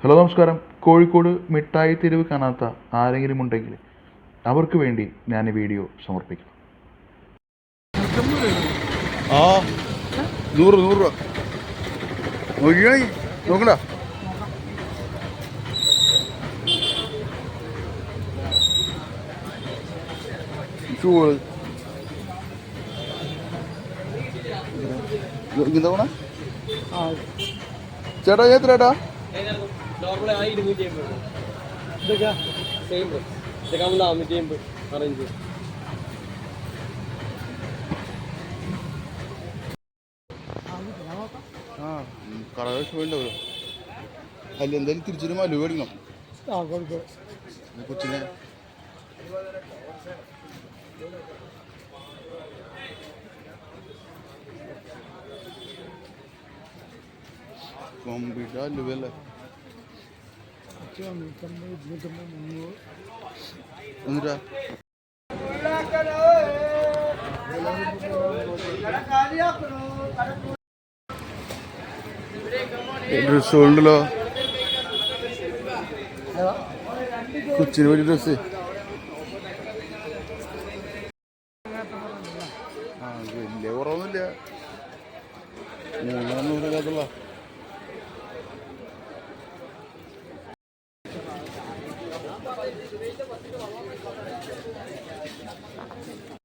Hello നമസ്കാരം. കോഴിക്കോട് മിഠായി തെരുവ് കാണാത്ത ആരെങ്കിലും ഉണ്ടെങ്കിൽ അവർക്ക് വേണ്ടി ഞാൻ ഈ വീഡിയോ സമർപ്പിക്കുന്നു ആ നൂറ് നൂറ് രൂപ. നോക്കണ്ട. ചൂട്. ചേട്ടാ ചേട്ടാ നോർമൽ ആ ഇരുന്നൂറ്റി അമ്പത് സെയിം ഇതൊക്കെ? ആകുമ്പോൾ നാനൂറ്റി അമ്പത് അറേഞ്ച് ആ വേണ്ടവരോ എന്തായാലും തിരിച്ചൊരു മലു മേടിക്കണം. കൊച്ചിനെ. കമ്പ്ലീറ്റ് അല്ലുവല്ലേ എന്നിട്ടാ ഡ്രസ് ഉണ്ടല്ലോ കൊച്ചിന് വേണ്ടി ഡ്രസ് ആ വലിയ കുറവൊന്നുമില്ല. മൂന്നാന്നൂറ് 毎日毎日、バスケの名前を掲げてください。